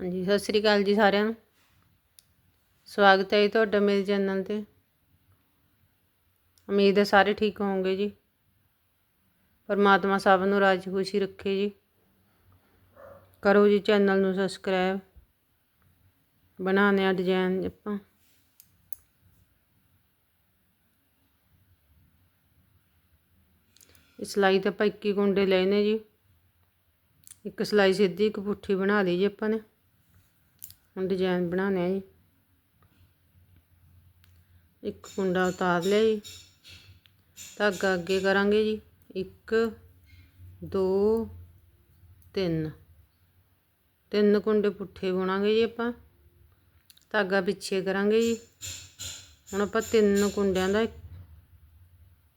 ਹਾਂਜੀ, ਸਤਿ ਸ੍ਰੀ ਅਕਾਲ ਜੀ ਸਾਰਿਆਂ ਨੂੰ। ਸਵਾਗਤ ਹੈ ਜੀ ਤੁਹਾਡਾ ਮੇਰੇ ਚੈਨਲ ਤੇ। ਉਮੀਦ ਹੈ ਸਾਰੇ ਠੀਕ ਹੋਵੋਗੇ ਜੀ। ਪਰਮਾਤਮਾ ਸਭ ਨੂੰ ਰਾਜੀ ਖੁਸ਼ੀ ਰੱਖੇ ਜੀ। ਕਰੋ ਜੀ ਚੈਨਲ ਨੂੰ ਸਬਸਕ੍ਰਾਈਬ। ਬਣਾਉਂਦੇ ਆ ਡਿਜ਼ਾਈਨ ਆਪਾਂ। ਸਿਲਾਈ ਸਲਾਈ ਤੇ ਆਪਾਂ 21 ਕੁੰਡੇ ਲਏ ਨੇ ਜੀ। ਇੱਕ ਸਿਲਾਈ ਸਿੱਧੀ, ਇੱਕ ਪੁੱਠੀ ਬਣਾ ਲਈ ਜੀ ਆਪਾਂ ਨੇ। ਹੁਣ ਡਿਜ਼ਾਈਨ ਬਣਾਉਣੇ ਆ ਜੀ। ਇੱਕ ਕੁੰਡਾ ਉਤਾਰ ਲਿਆ ਜੀ। ਧਾਗਾ ਅੱਗੇ ਕਰਾਂਗੇ ਜੀ। 1 2 3 ਤਿੰਨ ਕੁੰਡੇ ਪੁੱਠੇ ਬੁਣਾਂਗੇ ਜੀ ਆਪਾਂ। ਧਾਗਾ ਪਿੱਛੇ ਕਰਾਂਗੇ ਜੀ। ਹੁਣ ਆਪਾਂ ਤਿੰਨ ਕੁੰਡਿਆਂ ਦਾ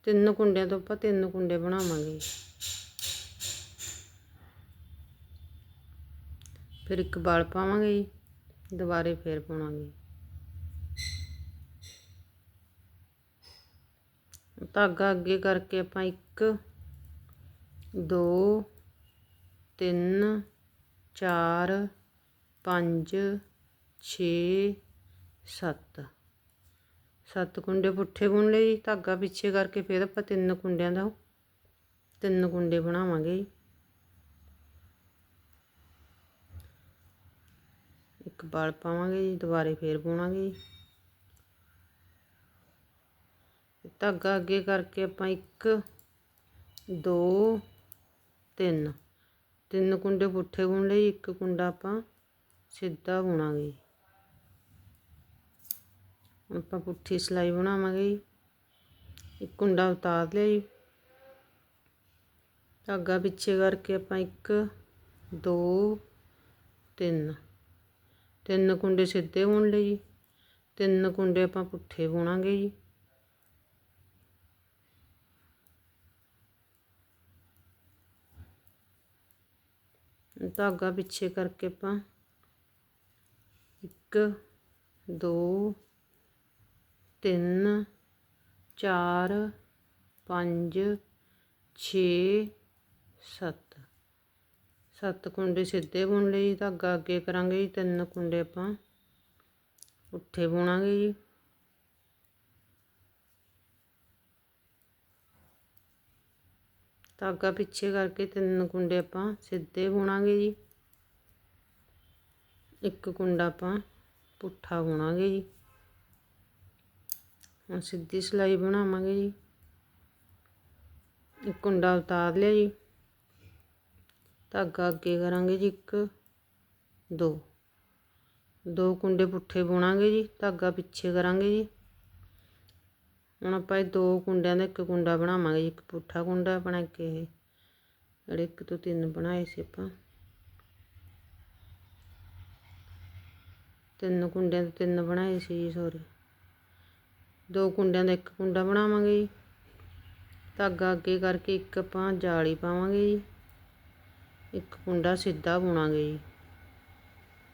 ਤਿੰਨ ਕੁੰਡਿਆਂ ਤੋਂ ਆਪਾਂ ਤਿੰਨ ਕੁੰਡੇ ਬਣਾਵਾਂਗੇ ਫਿਰ ਇੱਕ ਬਲ ਪਾਵਾਂਗੇ ਜੀ। ਦੁਬਾਰੇ ਫੇਰ ਪਾਵਾਂਗੇ ਧਾਗਾ ਅੱਗੇ ਕਰਕੇ ਆਪਾਂ 1 2 3 4 5 6 7 ਸੱਤ ਕੁੰਡੇ ਪੁੱਠੇ ਬੁਣ ਲਏ ਜੀ। ਧਾਗਾ ਪਿੱਛੇ ਕਰਕੇ ਫਿਰ ਆਪਾਂ ਤਿੰਨ ਕੁੰਡਿਆਂ ਦਾ ਤਿੰਨ ਕੁੰਡੇ ਬਣਾਵਾਂਗੇ ਇੱਕ ਬਲ ਪਾਵਾਂਗੇ ਜੀ, ਦੁਬਾਰੇ ਫੇਰ ਪਾਵਾਂਗੇ ਜੀ। ਧਾਗਾ ਅੱਗੇ ਕਰਕੇ ਆਪਾਂ 1 2 3 ਤਿੰਨ ਕੁੰਡੇ ਪੁੱਠੇ ਬੁਣ ਲਏ ਇੱਕ ਕੁੰਡਾ ਆਪਾਂ ਸਿੱਧਾ ਬੁਣਾਂਗੇ ਆਪਾਂ ਪੁੱਠੀ ਸਲਾਈ ਬਣਾਵਾਂਗੇ ਜੀ। ਇੱਕ ਕੁੰਡਾ ਉਤਾਰ ਲਿਆ ਜੀ। ਧਾਗਾ ਪਿੱਛੇ ਕਰਕੇ ਆਪਾਂ 1 2 3 ਤਿੰਨ ਕੁੰਡੇ ਸਿੱਧੇ ਹੋਣ ਲਈ ਜੀ, ਤਿੰਨ ਕੁੰਡੇ ਆਪਾਂ ਪੁੱਠੇ ਬੁਣਾਂਗੇ ਜੀ। ਧਾਗਾ ਪਿੱਛੇ ਕਰਕੇ ਆਪਾਂ 1 2 ਤਿੰਨ, ਚਾਰ, ਪੰਜ, ਛੇ, ਸੱਤ। ਸੱਤ ਕੁੰਡੇ ਸਿੱਧੇ ਬੁਣ ਲਈ ਜੀ, ਧਾਗਾ ਅੱਗੇ ਕਰਾਂਗੇ ਜੀ, ਤਿੰਨ ਕੁੰਡੇ ਆਪਾਂ ਉੱਠੇ ਬੁਣਾਂਗੇ ਜੀ। ਧਾਗਾ ਪਿੱਛੇ ਕਰਕੇ ਤਿੰਨ ਕੁੰਡੇ ਆਪਾਂ ਸਿੱਧੇ ਬੁਣਾਂਗੇ ਜੀ। ਇੱਕ ਕੁੰਡਾ ਆਪਾਂ ਪੁੱਠਾ ਬੁਣਾਂਗੇ ਜੀ। ਹੁਣ ਸਿੱਧੀ ਸਲਾਈ ਬਣਾਵਾਂਗੇ ਜੀ। ਇੱਕ ਕੁੰਡਾ ਉਤਾਰ ਲਿਆ ਜੀ। ਧਾਗਾ ਅੱਗੇ ਕਰਾਂਗੇ ਜੀ ਇੱਕ, ਦੋ। ਦੋ ਕੁੰਡੇ ਪੁੱਠੇ ਬੁਣਾਂਗੇ ਜੀ, ਧਾਗਾ ਪਿੱਛੇ ਕਰਾਂਗੇ ਜੀ। ਹੁਣ ਆਪਾਂ ਇਹ ਦੋ ਕੁੰਡਿਆਂ ਦਾ ਇੱਕ ਕੁੰਡਾ ਬਣਾਵਾਂਗੇ ਜੀ, ਇੱਕ ਪੁੱਠਾ ਕੁੰਡਾ ਬਣਾ ਕੇ ਇਹ, ਜਿਹੜੇ ਇੱਕ ਤੋਂ ਤਿੰਨ ਬਣਾਏ ਸੀ ਆਪਾਂ। ਤਿੰਨ ਕੁੰਡਿਆਂ ਦੇ ਤਿੰਨ ਬਣਾਏ ਸੀ ਜੀ ਸੋਰੀ ਦੋ ਕੁੰਡਿਆਂ ਦਾ ਇੱਕ ਕੁੰਡਾ ਬਣਾਵਾਂਗੇ ਜੀ। ਧਾਗਾ ਅੱਗੇ ਕਰਕੇ ਇੱਕ ਆਪਾਂ ਜਾਲੀ ਪਾਵਾਂਗੇ ਜੀ। ਇੱਕ ਕੁੰਡਾ ਸਿੱਧਾ ਬੁਣਾਂਗੇ ਜੀ।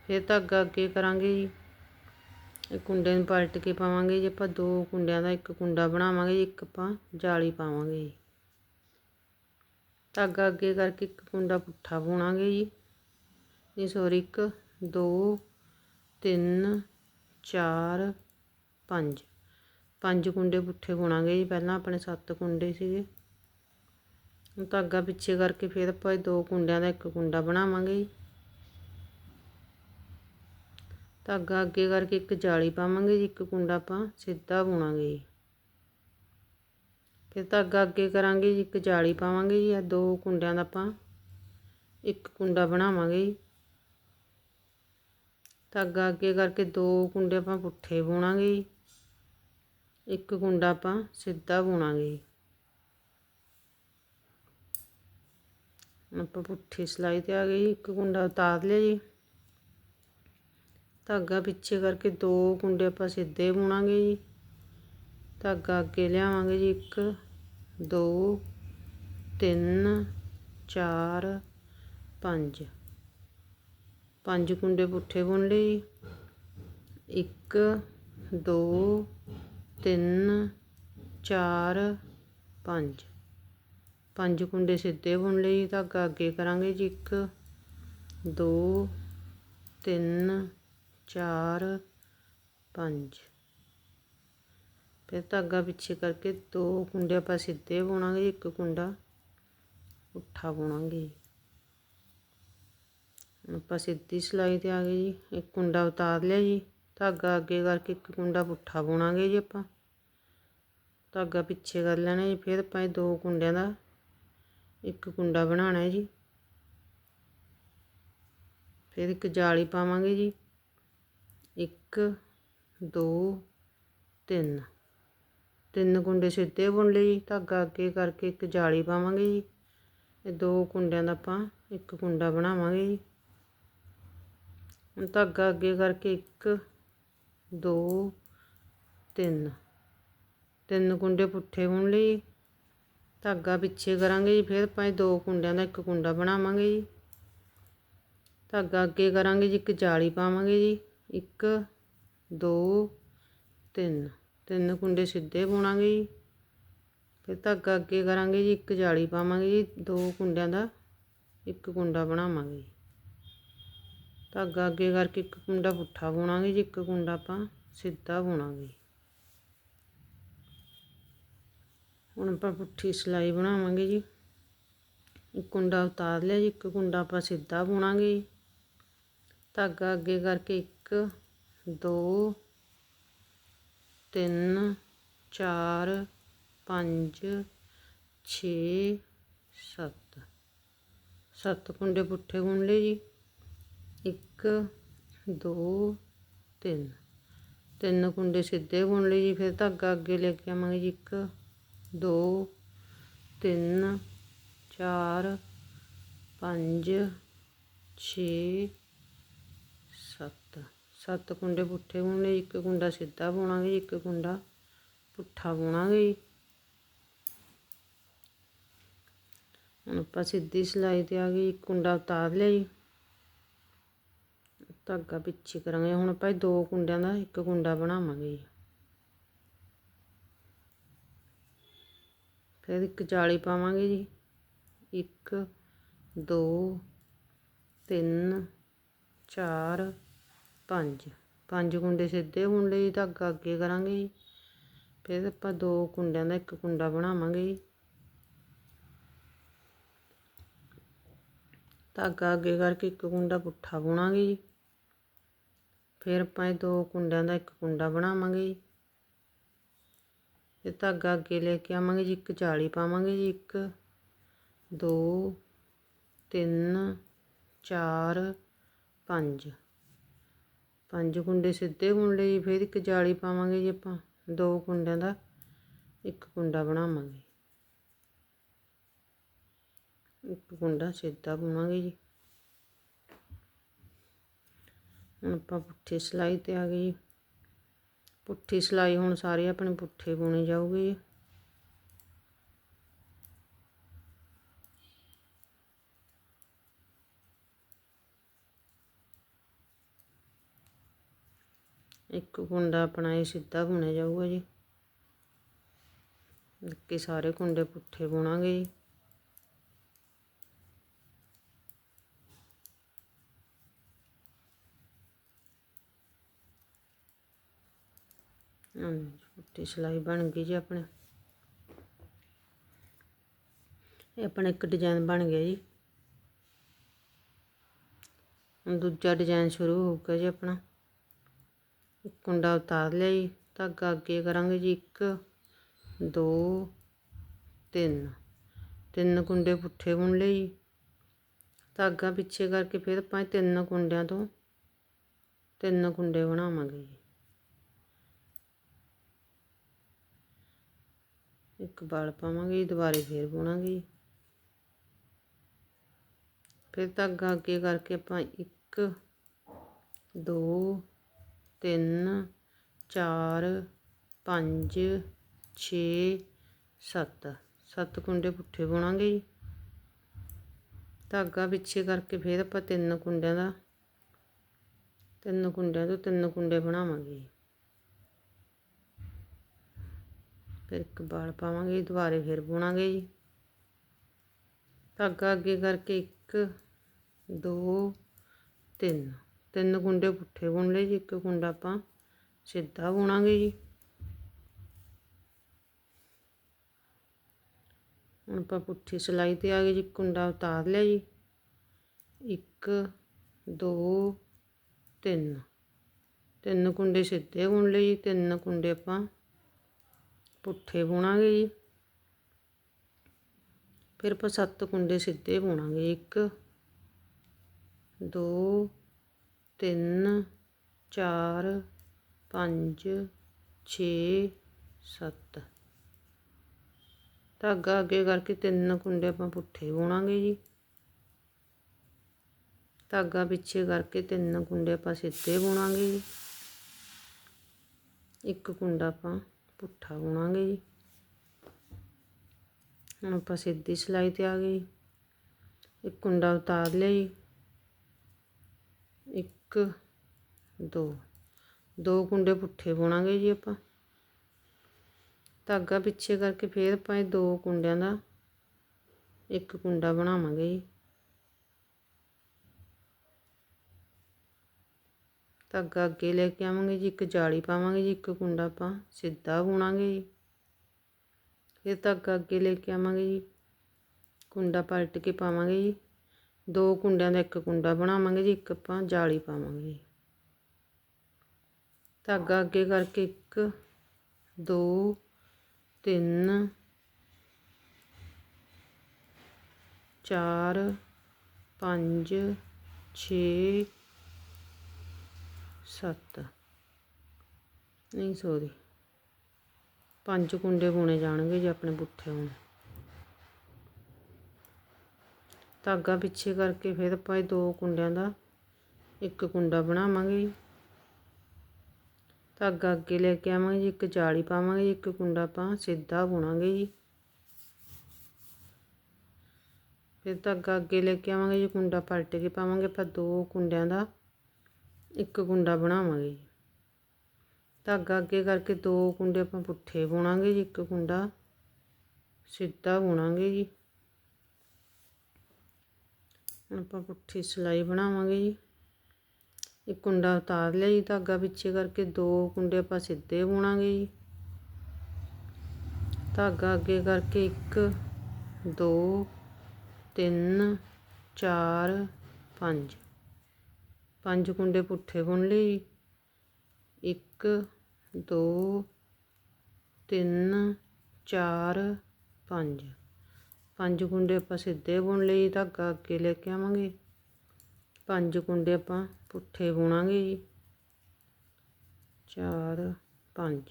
ਫਿਰ ਧਾਗਾ ਅੱਗੇ ਕਰਾਂਗੇ ਜੀ। ਇਹ ਕੁੰਡੇ ਨੂੰ ਪਲਟ ਕੇ ਪਾਵਾਂਗੇ ਜੀ। ਆਪਾਂ ਦੋ ਕੁੰਡਿਆਂ ਦਾ ਇੱਕ ਕੁੰਡਾ ਬਣਾਵਾਂਗੇ ਜੀ। ਇੱਕ ਆਪਾਂ ਜਾਲੀ ਪਾਵਾਂਗੇ ਜੀ। ਧਾਗਾ ਅੱਗੇ ਕਰਕੇ ਇੱਕ ਕੁੰਡਾ ਪੁੱਠਾ ਬੁਣਾਂਗੇ ਜੀ। ਇਹ ਸੋਰੀ ਇੱਕ, ਦੋ, ਤਿੰਨ, ਚਾਰ, ਪੰਜ। ਪੰਜ ਕੁੰਡੇ ਪੁੱਠੇ ਬੁਣਾਂਗੇ ਜੀ। ਪਹਿਲਾਂ ਆਪਣੇ ਸੱਤ ਕੁੰਡੇ ਸੀਗੇ। ਧਾਗਾ ਪਿੱਛੇ ਕਰਕੇ ਫਿਰ ਆਪਾਂ ਦੋ ਕੁੰਡਿਆਂ ਦਾ ਇੱਕ ਕੁੰਡਾ ਬਣਾਵਾਂਗੇ ਧਾਗਾ ਅੱਗੇ ਕਰਕੇ ਇੱਕ ਜਾਲੀ ਪਾਵਾਂਗੇ ਜੀ, ਇੱਕ ਕੁੰਡਾ ਆਪਾਂ ਸਿੱਧਾ ਬੁਣਾਂਗੇ ਜੀ। ਫਿਰ ਧਾਗਾ ਅੱਗੇ ਕਰਾਂਗੇ ਜੀ, ਇੱਕ ਜਾਲੀ ਪਾਵਾਂਗੇ ਜੀ ਆ ਦੋ ਕੁੰਡਿਆਂ ਦਾ ਆਪਾਂ ਇੱਕ ਕੁੰਡਾ ਬਣਾਵਾਂਗੇ ਜੀ। ਧਾਗਾ ਅੱਗੇ ਕਰਕੇ ਦੋ ਕੁੰਡੇ ਆਪਾਂ ਪੁੱਠੇ ਬੁਣਾਂਗੇ ਜੀ। ਇੱਕ ਕੁੰਡਾ ਆਪਾਂ ਸਿੱਧਾ ਬੁਣਾਂਗੇ ਆਪਾਂ ਪੁੱਠੀ ਸਲਾਈ ਤੇ ਆ ਗਏ ਜੀ, ਇੱਕ ਕੁੰਡਾ ਉਤਾਰ ਲਿਆ ਜੀ। ਧਾਗਾ ਪਿੱਛੇ ਕਰਕੇ ਦੋ ਕੁੰਡੇ ਆਪਾਂ ਸਿੱਧੇ ਬੁਣਾਂਗੇ ਜੀ। ਧਾਗਾ ਅੱਗੇ ਲਿਆਵਾਂਗੇ ਜੀ 1 2 3 4 5 ਪੰਜ ਕੁੰਡੇ ਪੁੱਠੇ ਬੁਣ ਲਏ ਜੀ। 1 2 ਤਿੰਨ, ਚਾਰ, ਪੰਜ। ਪੰਜ ਕੁੰਡੇ ਸਿੱਧੇ ਬੁਣ ਲਈ ਧਾਗਾ ਅੱਗੇ ਕਰਾਂਗੇ ਜੀ। ਇੱਕ, ਦੋ, ਤਿੰਨ, ਚਾਰ, ਪੰਜ। ਫਿਰ ਧਾਗਾ ਪਿੱਛੇ ਕਰਕੇ ਦੋ ਕੁੰਡੇ ਆਪਾਂ ਸਿੱਧੇ ਬੁਣਾਂਗੇ, ਇੱਕ ਕੁੰਡਾ ਪੁੱਠਾ ਬੁਣਾਂਗੇ। ਹੁਣ ਆਪਾਂ ਸਿੱਧੀ ਸਿਲਾਈ ਤੇ ਆ ਗਏ ਜੀ। ਇੱਕ ਕੁੰਡਾ ਉਤਾਰ ਲਿਆ ਜੀ। ਧਾਗਾ ਅੱਗੇ ਕਰਕੇ ਇੱਕ ਕੁੰਡਾ ਪੁੱਠਾ ਬੁਣਾਂਗੇ ਜੀ ਆਪਾਂ। ਧਾਗਾ ਪਿੱਛੇ ਕਰ ਲੈਣਾ ਜੀ। ਫਿਰ ਆਪਾਂ ਇਹ ਦੋ ਕੁੰਡਿਆਂ ਦਾ ਇੱਕ ਕੁੰਡਾ ਬਣਾਉਣਾ ਹੈ ਜੀ। ਫਿਰ ਇੱਕ ਜਾਲੀ ਪਾਵਾਂਗੇ ਜੀ। ਇੱਕ, ਦੋ, ਤਿੰਨ। ਤਿੰਨ ਕੁੰਡੇ ਸਿੱਧੇ ਬੁਣ ਲਏ ਜੀ। ਧਾਗਾ ਅੱਗੇ ਕਰਕੇ ਇੱਕ ਜਾਲੀ ਪਾਵਾਂਗੇ ਜੀ। ਇਹ ਦੋ ਕੁੰਡਿਆਂ ਦਾ ਆਪਾਂ ਇੱਕ ਕੁੰਡਾ ਬਣਾਵਾਂਗੇ ਜੀ। ਹੁਣ ਧਾਗਾ ਅੱਗੇ ਕਰਕੇ ਇੱਕ, ਦੋ, ਤਿੰਨ। ਤਿੰਨ ਕੁੰਡੇ ਪੁੱਠੇ ਬੁਣ ਲਏ ਜੀ। ਧਾਗਾ ਪਿੱਛੇ ਕਰਾਂਗੇ ਜੀ, ਫਿਰ ਆਪਾਂ ਇਹ ਦੋ ਕੁੰਡਿਆਂ ਦਾ ਇੱਕ ਕੁੰਡਾ ਬਣਾਵਾਂਗੇ ਜੀ। ਧਾਗਾ ਅੱਗੇ ਕਰਾਂਗੇ ਜੀ, ਇੱਕ ਜਾਲੀ ਪਾਵਾਂਗੇ ਜੀ। ਇੱਕ, ਦੋ, ਤਿੰਨ। ਤਿੰਨ ਕੁੰਡੇ ਸਿੱਧੇ ਬੁਣਾਂਗੇ ਜੀ। ਫਿਰ ਧਾਗਾ ਅੱਗੇ ਕਰਾਂਗੇ ਜੀ, ਇੱਕ ਜਾਲੀ ਪਾਵਾਂਗੇ ਜੀ, ਦੋ ਕੁੰਡਿਆਂ ਦਾ ਇੱਕ ਕੁੰਡਾ ਬਣਾਵਾਂਗੇ ਜੀ। ਧਾਗਾ ਅੱਗੇ ਕਰਕੇ ਇੱਕ ਕੁੰਡਾ ਪੁੱਠਾ ਬੁਣਾਂਗੇ ਜੀ, ਇੱਕ ਕੁੰਡਾ ਆਪਾਂ ਸਿੱਧਾ ਬੁਣਾਂਗੇ ਹੁਣ ਆਪਾਂ ਪੁੱਠੀ ਸਿਲਾਈ ਬਣਾਵਾਂਗੇ ਜੀ। ਇੱਕ ਕੁੰਡਾ ਉਤਾਰ ਲਿਆ ਜੀ, ਇੱਕ ਕੁੰਡਾ ਆਪਾਂ ਸਿੱਧਾ ਬੁਣਾਂਗੇ ਜੀ। ਧਾਗਾ ਅੱਗੇ ਕਰਕੇ ਇੱਕ, ਦੋ, ਤਿੰਨ, ਚਾਰ, ਪੰਜ, ਛੇ, ਸੱਤ। ਸੱਤ ਕੁੰਡੇ ਪੁੱਠੇ ਗੁਣ ਲਏ ਜੀ। ਇੱਕ, ਦੋ, ਤਿੰਨ। ਤਿੰਨ ਕੁੰਡੇ ਸਿੱਧੇ ਗੁਣ ਲਏ ਜੀ, ਫਿਰ ਧਾਗਾ ਅੱਗੇ ਲੈ ਕੇ ਆਵਾਂਗੇ ਜੀ ਇੱਕ ਦੋ, ਤਿੰਨ, ਚਾਰ, ਪੰਜ, ਛੇ, ਸੱਤ। ਸੱਤ ਕੁੰਡੇ ਪੁੱਠੇ ਬੁਣਨੇ ਇੱਕ ਕੁੰਡਾ ਸਿੱਧਾ ਬੁਣਾਂਗੇ ਇੱਕ ਕੁੰਡਾ ਪੁੱਠਾ ਬੁਣਾਂਗੇ ਹੁਣ ਆਪਾਂ ਸਿੱਧੀ ਸਿਲਾਈ ਤੇ ਆ ਗਈ ਇੱਕ ਕੁੰਡਾ ਉਤਾਰ ਲਿਆ ਜੀ। ਧਾਗਾ ਪਿੱਛੇ ਕਰਾਂਗੇ, ਹੁਣ ਆਪਾਂ ਦੋ ਕੁੰਡਿਆਂ ਦਾ ਇੱਕ ਕੁੰਡਾ ਬਣਾਵਾਂਗੇ ਜੀ। ਫਿਰ ਇੱਕ ਜਾਲੀ ਪਾਵਾਂਗੇ ਜੀ। ਇੱਕ, ਦੋ, ਤਿੰਨ, ਚਾਰ, ਪੰਜ। ਪੰਜ ਕੁੰਡੇ ਸਿੱਧੇ ਹੋਣ ਲਈ ਧਾਗਾ ਅੱਗੇ ਕਰਾਂਗੇ ਜੀ। ਫਿਰ ਆਪਾਂ ਦੋ ਕੁੰਡਿਆਂ ਦਾ ਇੱਕ ਕੁੰਡਾ ਬਣਾਵਾਂਗੇ ਜੀ। ਧਾਗਾ ਅੱਗੇ ਕਰਕੇ ਇੱਕ ਕੁੰਡਾ ਪੁੱਠਾ ਬੁਣਾਂਗੇ ਜੀ। ਫਿਰ ਆਪਾਂ ਇਹ ਦੋ ਕੁੰਡਿਆਂ ਦਾ ਇੱਕ ਕੁੰਡਾ ਬਣਾਵਾਂਗੇ ਜੀ। ਫਿਰ ਧਾਗਾ ਅੱਗੇ ਲੈ ਕੇ ਆਵਾਂਗੇ ਜੀ, ਇੱਕ ਜਾਲੀ ਪਾਵਾਂਗੇ ਜੀ, ਇੱਕ, ਦੋ, ਤਿੰਨ, ਚਾਰ, ਪੰਜ। ਪੰਜ ਕੁੰਡੇ ਸਿੱਧੇ ਬੁਣ ਲਏ ਜੀ ਫਿਰ ਇੱਕ ਜਾਲੀ ਪਾਵਾਂਗੇ ਜੀ ਆਪਾਂ। ਦੋ ਕੁੰਡਿਆਂ ਦਾ ਇੱਕ ਕੁੰਡਾ ਬਣਾਵਾਂਗੇ। ਇੱਕ ਕੁੰਡਾ ਸਿੱਧਾ ਬੁਣਾਂਗੇ ਜੀ। ਹੁਣ ਆਪਾਂ ਪੁੱਠੀ ਸਿਲਾਈ ਤੇ ਆ ਗਏ ਜੀ। ਪੁੱਠੀ ਸਿਲਾਈ ਹੁਣ ਸਾਰੇ ਆਪਣੇ ਪੁੱਠੇ ਬੁਣੇ ਜਾਊਗੇ। ਜੀ ਇੱਕ ਕੁੰਡਾ ਆਪਣਾ ਇਹ ਸਿੱਧਾ ਬੁਣਿਆ ਜਾਊਗਾ ਜੀ। ਕਿ ਸਾਰੇ ਕੁੰਡੇ ਪੁੱਠੇ ਬੁਣਾਂਗੇ ਜੀ। ਹਾਂਜੀ ਸਿਲਾਈ ਬਣ ਗਈ ਜੀ ਆਪਣੇ। ਇਹ ਆਪਣਾ ਇੱਕ ਡਿਜ਼ਾਈਨ ਬਣ ਗਿਆ ਜੀ। ਦੂਜਾ ਡਿਜ਼ਾਈਨ ਸ਼ੁਰੂ ਹੋਊਗਾ ਜੀ ਆਪਣਾ। ਕੁੰਡਾ ਉਤਾਰ ਲਿਆ ਜੀ। ਧਾਗਾ ਅੱਗੇ ਕਰਾਂਗੇ ਜੀ ਇੱਕ, ਦੋ, ਤਿੰਨ। ਤਿੰਨ ਕੁੰਡੇ ਪੁੱਠੇ ਬੁਣ ਲਏ ਜੀ। ਧਾਗਾ ਪਿੱਛੇ ਕਰਕੇ ਫਿਰ ਆਪਾਂ ਤਿੰਨ ਕੁੰਡਿਆਂ ਤੋਂ ਤਿੰਨ ਕੁੰਡੇ ਬਣਾਵਾਂਗੇ ਜੀ। ਇੱਕ ਬਲ ਪਾਵਾਂਗੇ, ਦੁਬਾਰੇ ਫੇਰ ਬੁਣਾਂਗੇ। ਫਿਰ ਧਾਗਾ ਅੱਗੇ ਕਰਕੇ ਆਪਾਂ ਇੱਕ, ਦੋ, ਤਿੰਨ, ਚਾਰ, ਪੰਜ, ਛੇ, ਸੱਤ। ਸੱਤ ਕੁੰਡੇ ਪੁੱਠੇ ਬੁਣਾਂਗੇ ਜੀ। ਧਾਗਾ ਪਿੱਛੇ ਕਰਕੇ ਫਿਰ ਆਪਾਂ ਤਿੰਨ ਕੁੰਡਿਆਂ ਦਾ, ਤਿੰਨ ਕੁੰਡਿਆਂ ਤੋਂ ਤਿੰਨ ਕੁੰਡੇ ਬਣਾਵਾਂਗੇ ਫਿਰ ਇੱਕ ਬਾਲ ਪਾਵਾਂਗੇ, ਦੁਬਾਰੇ ਫਿਰ ਬੁਣਾਂਗੇ ਜੀ। ਧਾਗਾ ਅੱਗੇ ਕਰਕੇ ਇੱਕ, ਦੋ, ਤਿੰਨ। ਤਿੰਨ ਕੁੰਡੇ ਪੁੱਠੇ ਬੁਣ ਲਏ ਜੀ, ਇੱਕ ਕੁੰਡਾ ਆਪਾਂ ਸਿੱਧਾ ਬੁਣਾਂਗੇ ਜੀ। ਹੁਣ ਆਪਾਂ ਪੁੱਠੀ ਸਿਲਾਈ ਤੇ ਆ ਗਏ ਜੀ ਕੁੰਡਾ ਉਤਾਰ ਲਿਆ ਜੀ। ਇੱਕ, ਦੋ, ਤਿੰਨ। ਤਿੰਨ ਕੁੰਡੇ ਸਿੱਧੇ ਬੁਣ ਲਏ ਜੀ, ਤਿੰਨ ਕੁੰਡੇ ਆਪਾਂ ਪੁੱਠੇ ਬੁਣਾਂਗੇ ਜੀ। ਫਿਰ ਆਪਾਂ ਸੱਤ ਕੁੰਡੇ ਸਿੱਧੇ ਬੁਣਾਂਗੇ। ਇੱਕ, ਦੋ, ਤਿੰਨ, ਚਾਰ, ਪੰਜ, ਛੇ, ਸੱਤ। ਧਾਗਾ ਅੱਗੇ ਕਰਕੇ ਤਿੰਨ ਕੁੰਡੇ ਆਪਾਂ ਪੁੱਠੇ ਬੁਣਾਂਗੇ ਜੀ। ਧਾਗਾ ਪਿੱਛੇ ਕਰਕੇ ਤਿੰਨ ਕੁੰਡੇ ਆਪਾਂ ਸਿੱਧੇ ਬੁਣਾਂਗੇ ਜੀ। ਇੱਕ ਕੁੰਡਾ ਆਪਾਂ ਪੁੱਠਾ ਬੁਣਾਂਗੇ ਜੀ। ਹੁਣ ਆਪਾਂ ਸਿੱਧੀ ਸਿਲਾਈ ਤੇ ਆ ਗਏ ਇੱਕ ਕੁੰਡਾ ਉਤਾਰ ਲਿਆ ਜੀ। ਇੱਕ, ਦੋ। ਦੋ ਕੁੰਡੇ ਪੁੱਠੇ ਬੁਣਾਂਗੇ ਜੀ ਆਪਾਂ। ਧਾਗਾ ਪਿੱਛੇ ਕਰਕੇ ਫੇਰ ਆਪਾਂ ਇਹ ਦੋ ਕੁੰਡਿਆਂ ਦਾ ਇੱਕ ਕੁੰਡਾ ਬਣਾਵਾਂਗੇ ਜੀ। ਧਾਗਾ ਅੱਗੇ ਲੈ ਕੇ ਆਵਾਂਗੇ ਜੀ, ਇੱਕ ਜਾਲੀ ਪਾਵਾਂਗੇ ਜੀ, ਇੱਕ ਕੁੰਡਾ ਆਪਾਂ ਸਿੱਧਾ ਬੁਣਾਂਗੇ ਜੀ। ਫਿਰ ਧਾਗਾ ਅੱਗੇ ਲੈ ਕੇ ਆਵਾਂਗੇ ਜੀ, ਕੁੰਡਾ ਪਲਟ ਕੇ ਪਾਵਾਂਗੇ ਜੀ। ਦੋ ਕੁੰਡਿਆਂ ਦਾ ਇੱਕ ਕੁੰਡਾ ਬਣਾਵਾਂਗੇ ਜੀ, ਇੱਕ ਆਪਾਂ ਜਾਲੀ ਪਾਵਾਂਗੇ ਜੀ। ਧਾਗਾ ਅੱਗੇ ਕਰਕੇ ਇੱਕ, ਦੋ, ਤਿੰਨ, ਚਾਰ, ਪੰਜ, ਛੇ ਸੱਤ। ਨਹੀਂ ਸੋਰੀ ਪੰਜ ਕੁੰਡੇ ਬੁਣੇ ਜਾਣਗੇ ਜੀ ਆਪਣੇ ਪੁੱਠੇ ਹੁਣ। ਧਾਗਾ ਪਿੱਛੇ ਕਰਕੇ ਫਿਰ ਆਪਾਂ ਇਹ ਦੋ ਕੁੰਡਿਆਂ ਦਾ ਇੱਕ ਕੁੰਡਾ ਬਣਾਵਾਂਗੇ ਜੀ। ਧਾਗਾ ਅੱਗੇ ਲੈ ਕੇ ਆਵਾਂਗੇ ਜੀ, ਇੱਕ ਜਾਲੀ ਪਾਵਾਂਗੇ ਜੀ, ਇੱਕ ਕੁੰਡਾ ਆਪਾਂ ਸਿੱਧਾ ਬੁਣਾਂਗੇ ਜੀ। ਫਿਰ ਧਾਗਾ ਅੱਗੇ ਲੈ ਕੇ ਆਵਾਂਗੇ ਜੀ, ਕੁੰਡਾ ਪਲਟ ਕੇ ਪਾਵਾਂਗੇ ਆਪਾਂ ਦੋ ਕੁੰਡਿਆਂ ਦਾ। ਇੱਕ ਕੁੰਡਾ ਬਣਾਵਾਂਗੇ ਜੀ। ਧਾਗਾ ਅੱਗੇ ਕਰਕੇ ਦੋ ਕੁੰਡੇ ਆਪਾਂ ਪੁੱਠੇ ਬੁਣਾਂਗੇ ਜੀ, ਇੱਕ ਕੁੰਡਾ ਸਿੱਧਾ ਬੁਣਾਂਗੇ ਜੀ। ਹੁਣ ਆਪਾਂ ਪੁੱਠੀ ਸਿਲਾਈ ਬਣਾਵਾਂਗੇ ਜੀ। ਇੱਕ ਕੁੰਡਾ ਉਤਾਰ ਲਿਆ ਜੀ, ਧਾਗਾ ਪਿੱਛੇ ਕਰਕੇ ਦੋ ਕੁੰਡੇ ਆਪਾਂ ਸਿੱਧੇ ਬੁਣਾਂਗੇ ਜੀ। ਧਾਗਾ ਅੱਗੇ ਕਰਕੇ ਇੱਕ, ਦੋ, ਤਿੰਨ, ਚਾਰ, ਪੰਜ। ਪੰਜ ਕੁੰਡੇ ਪੁੱਠੇ ਬੁਣ ਲਏ। ਜੀ ਇੱਕ, ਦੋ, ਤਿੰਨ, ਚਾਰ, ਪੰਜ। ਪੰਜ ਕੁੰਡੇ ਆਪਾਂ ਸਿੱਧੇ ਬੁਣ ਲਈ ਜੀ ਧਾਗਾ ਅੱਗੇ ਲੈ ਕੇ ਆਵਾਂਗੇ। ਪੰਜ ਕੁੰਡੇ ਆਪਾਂ ਪੁੱਠੇ ਬੁਣਾਂਗੇ ਜੀ। ਚਾਰ, ਪੰਜ।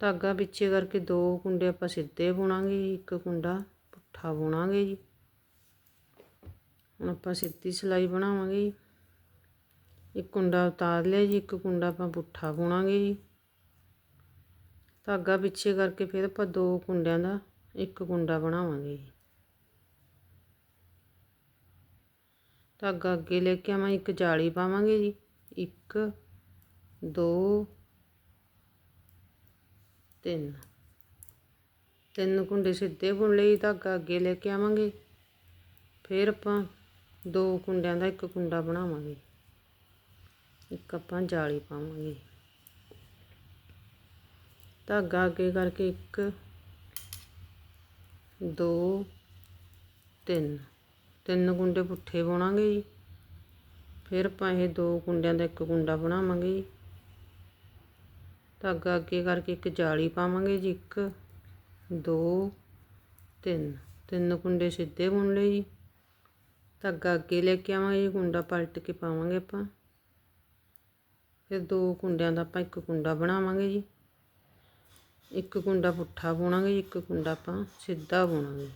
ਧਾਗਾ ਪਿੱਛੇ ਕਰਕੇ ਦੋ ਕੁੰਡੇ ਆਪਾਂ ਸਿੱਧੇ ਬੁਣਾਂਗੇ ਜੀ। ਇੱਕ ਕੁੰਡਾ ਪੁੱਠਾ ਬੁਣਾਂਗੇ ਜੀ। ਹੁਣ ਆਪਾਂ ਸਿੱਧੀ ਸਿਲਾਈ ਬਣਾਵਾਂਗੇ ਜੀ। ਇੱਕ ਕੁੰਡਾ ਉਤਾਰ ਲਿਆ ਜੀ, ਇੱਕ ਕੁੰਡਾ ਆਪਾਂ ਪੁੱਠਾ ਬੁਣਾਂਗੇ ਜੀ। ਧਾਗਾ ਪਿੱਛੇ ਕਰਕੇ ਫਿਰ ਆਪਾਂ ਦੋ ਕੁੰਡਿਆਂ ਦਾ ਇੱਕ ਕੁੰਡਾ ਬਣਾਵਾਂਗੇ ਜੀ। ਧਾਗਾ ਅੱਗੇ ਲੈ ਕੇ ਆਵਾਂ ਇੱਕ ਜਾਲੀ ਪਾਵਾਂਗੇ ਜੀ, ਇੱਕ, ਦੋ, ਤਿੰਨ। ਤਿੰਨ ਕੁੰਡੇ ਸਿੱਧੇ ਬੁਣ ਲਈ ਧਾਗਾ ਅੱਗੇ ਲੈ ਕੇ ਆਵਾਂਗੇ। ਫਿਰ ਆਪਾਂ ਦੋ ਕੁੰਡਿਆਂ ਦਾ ਇੱਕ ਕੁੰਡਾ ਬਣਾਵਾਂਗੇ। ਇੱਕ ਆਪਾਂ ਜਾਲੀ ਪਾਵਾਂਗੇ। ਧਾਗਾ ਅੱਗੇ ਕਰਕੇ ਇੱਕ, ਦੋ, ਤਿੰਨ। ਤਿੰਨ ਗੁੰਡੇ ਪੁੱਠੇ ਬੁਣਾਂਗੇ ਜੀ। ਫਿਰ ਆਪਾਂ ਇਹ ਦੋ ਕੁੰਡਿਆਂ ਦਾ ਇੱਕ ਗੁੰਡਾ ਬਣਾਵਾਂਗੇ ਜੀ। ਧਾਗਾ ਅੱਗੇ ਕਰਕੇ ਇੱਕ ਜਾਲੀ ਪਾਵਾਂਗੇ ਜੀ, ਇੱਕ, ਦੋ, ਤਿੰਨ। ਤਿੰਨ ਕੁੰਡੇ ਸਿੱਧੇ ਬੁਣ ਲਏ ਜੀ। ਧਾਗਾ ਅੱਗੇ ਲੈ ਕੇ ਆਵਾਂਗੇ ਜੀ ਗੁੰਡਾ ਪਲਟ ਕੇ ਪਾਵਾਂਗੇ ਆਪਾਂ। ਫਿਰ ਦੋ ਕੁੰਡਿਆਂ ਦਾ ਆਪਾਂ ਇੱਕ ਕੁੰਡਾ ਬਣਾਵਾਂਗੇ ਜੀ। ਇੱਕ ਕੁੰਡਾ ਪੁੱਠਾ ਬੁਣਾਂਗੇ ਇੱਕ ਕੁੰਡਾ ਆਪਾਂ ਸਿੱਧਾ ਬੁਣਾਂਗੇ।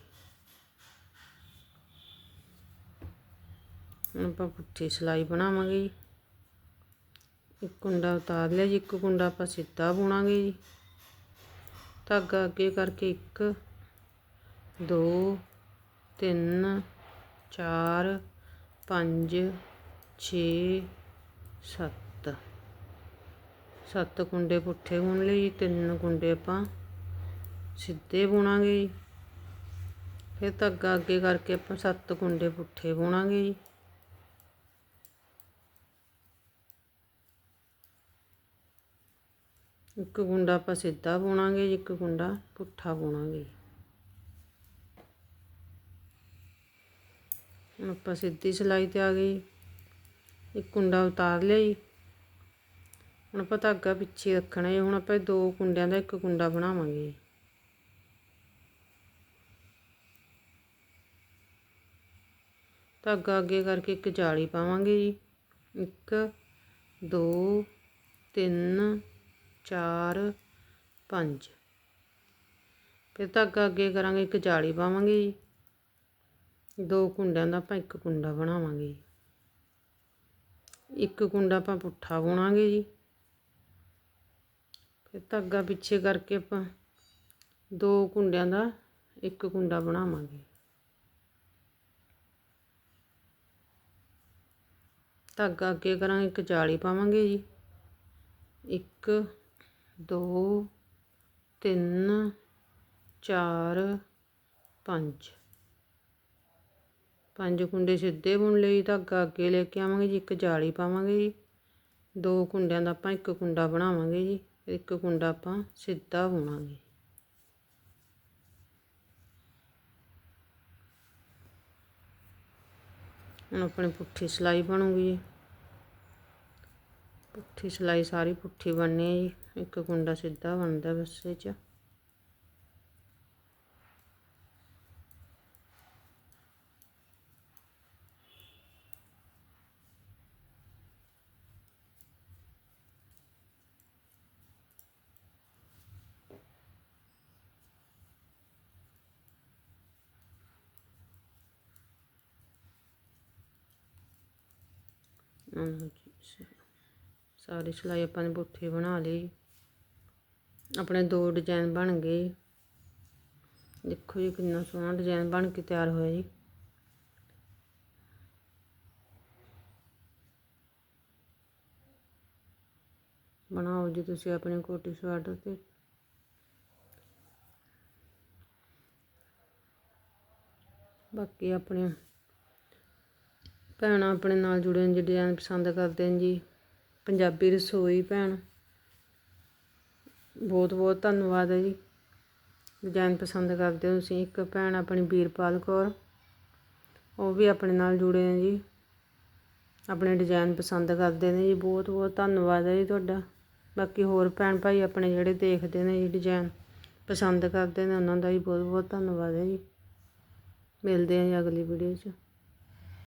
ਹੁਣ ਆਪਾਂ ਪੁੱਠੀ ਸਿਲਾਈ ਬਣਾਵਾਂਗੇ ਜੀ। ਇੱਕ ਕੁੰਡਾ ਉਤਾਰ ਲਿਆ ਜੀ, ਇੱਕ ਕੁੰਡਾ ਆਪਾਂ ਸਿੱਧਾ ਬੁਣਾਂਗੇ ਜੀ। ਧਾਗਾ ਅੱਗੇ ਕਰਕੇ ਇੱਕ, ਦੋ, ਤਿੰਨ, ਚਾਰ, ਪੰਜ, ਛੇ, ਸੱਤ। ਸੱਤ ਕੁੰਡੇ ਪੁੱਠੇ ਬੁਣ ਲਈ ਜੀ, ਤਿੰਨ ਕੁੰਡੇ ਆਪਾਂ ਸਿੱਧੇ ਬੁਣਾਂਗੇ ਜੀ। ਫਿਰ ਧਾਗਾ ਅੱਗੇ ਕਰਕੇ ਆਪਾਂ ਸੱਤ ਕੁੰਡੇ ਪੁੱਠੇ ਬੁਣਾਂਗੇ ਜੀ। ਇੱਕ ਗੁੰਡਾ ਆਪਾਂ ਸਿੱਧਾ ਬੁਣਾਂਗੇ ਇੱਕ ਗੁੰਡਾ ਪੁੱਠਾ ਬੁਣਾਂਗੇ ਹੁਣ ਆਪਾਂ ਸਿੱਧੀ ਸਿਲਾਈ ਤੇ ਆ ਗਈ ਇੱਕ ਕੁੰਡਾ ਉਤਾਰ ਲਈ ਹੁਣ ਆਪਾਂ ਧਾਗਾ ਪਿੱਛੇ ਰੱਖਣਾ ਹੈ ਹੁਣ ਆਪਾਂ ਦੋ ਕੁੰਡਿਆਂ ਦਾ ਇੱਕ ਕੁੰਡਾ ਬਣਾਵਾਂਗੇ। ਧਾਗਾ ਅੱਗੇ ਕਰਕੇ ਇੱਕ ਜਾਲੀ ਪਾਵਾਂਗੇ ਜੀ। ਇੱਕ, ਦੋ, ਤਿੰਨ, ਚਾਰ, ਪੰਜ। ਫਿਰ ਧਾਗਾ ਅੱਗੇ ਕਰਾਂਗੇ ਇੱਕ ਜਾਲੀ ਪਾਵਾਂਗੇ ਜੀ। ਦੋ ਕੁੰਡਿਆਂ ਦਾ ਆਪਾਂ ਇੱਕ ਕੁੰਡਾ ਬਣਾਵਾਂਗੇ ਇੱਕ ਕੁੰਡਾ ਆਪਾਂ ਪੁੱਠਾ ਬੁਣਾਂਗੇ ਜੀ। ਫਿਰ ਧਾਗਾ ਪਿੱਛੇ ਕਰਕੇ ਆਪਾਂ ਦੋ ਕੁੰਡਿਆਂ ਦਾ ਇੱਕ ਕੁੰਡਾ ਬਣਾਵਾਂਗੇ। ਧਾਗਾ ਅੱਗੇ ਕਰਾਂਗੇ ਇੱਕ ਜਾਲੀ ਪਾਵਾਂਗੇ ਜੀ। ਇੱਕ, ਦੋ, ਤਿੰਨ, ਚਾਰ, ਪੰਜ। ਪੰਜ ਕੁੰਡੇ ਸਿੱਧੇ ਬੁਣ ਲਈ ਧਾਗਾ ਅੱਗੇ ਲੈ ਕੇ ਆਵਾਂਗੇ ਜੀ, ਇੱਕ ਜਾਲੀ ਪਾਵਾਂਗੇ ਜੀ। ਦੋ ਕੁੰਡਿਆਂ ਦਾ ਆਪਾਂ ਇੱਕ ਕੁੰਡਾ ਬਣਾਵਾਂਗੇ ਜੀ। ਇੱਕ ਕੁੰਡਾ ਆਪਾਂ ਸਿੱਧਾ ਬੁਣਾਂਗੇ। ਹੁਣ ਆਪਣੀ ਪੁੱਠੀ ਸਿਲਾਈ ਬਣੂਗੀ ਜੀ। ਪੁੱਠੀ ਸਿਲਾਈ ਸਾਰੀ ਪੁੱਠੀ ਬਣਨੀ ਹੈ ਜੀ। ਇੱਕ ਕੁੰਡਾ ਸਿੱਧਾ ਬਣਦਾ ਬਸ ਇਹ 'ਚ। ਸਾਰੀ ਸਿਲਾਈ ਆਪਾਂ ਨੇ ਪੁੱਠੀ ਬਣਾ ਲਈ। ਆਪਣੇ ਦੋ ਡਿਜ਼ਾਈਨ ਬਣ ਗਏ। ਦੇਖੋ ਜੀ ਕਿੰਨਾ ਸੋਹਣਾ ਡਿਜ਼ਾਈਨ ਬਣ ਕੇ ਤਿਆਰ ਹੋਇਆ ਜੀ। ਬਣਾਓ ਜੀ ਤੁਸੀਂ ਆਪਣੇ ਕੋਟੀ ਸਵਾਟਰ ਤੇ। ਬਾਕੀ ਆਪਣੇ ਭੈਣਾਂ ਆਪਣੇ ਨਾਲ ਜੁੜੇ ਨੇ ਡਿਜ਼ਾਈਨ ਪਸੰਦ ਕਰਦੇ ਨੇ ਜੀ। ਪੰਜਾਬੀ ਰਸੋਈ ਭੈਣ। ਬਹੁਤ ਬਹੁਤ ਧੰਨਵਾਦ ਹੈ ਜੀ। ਡਿਜ਼ਾਈਨ ਪਸੰਦ ਕਰਦੇ ਹੋ ਤੁਸੀਂ। ਇੱਕ ਭੈਣ ਆਪਣੀ ਵੀਰਪਾਲ ਕੌਰ। ਉਹ ਵੀ ਆਪਣੇ ਨਾਲ ਜੁੜੇ ਨੇ ਜੀ। ਆਪਣੇ ਡਿਜ਼ਾਈਨ ਪਸੰਦ ਕਰਦੇ ਨੇ ਜੀ। ਬਹੁਤ ਬਹੁਤ ਧੰਨਵਾਦ ਹੈ ਜੀ ਤੁਹਾਡਾ। ਬਾਕੀ ਹੋਰ ਭੈਣ ਭਾਈ ਆਪਣੇ ਜਿਹੜੇ ਦੇਖਦੇ ਨੇ ਜੀ ਡਿਜ਼ਾਈਨ ਪਸੰਦ ਕਰਦੇ ਨੇ, ਉਹਨਾਂ ਦਾ ਜੀ ਬਹੁਤ ਬਹੁਤ ਧੰਨਵਾਦ ਹੈ ਜੀ। ਮਿਲਦੇ ਹਾਂ ਜੀ ਅਗਲੀ ਵੀਡੀਓ 'ਚ।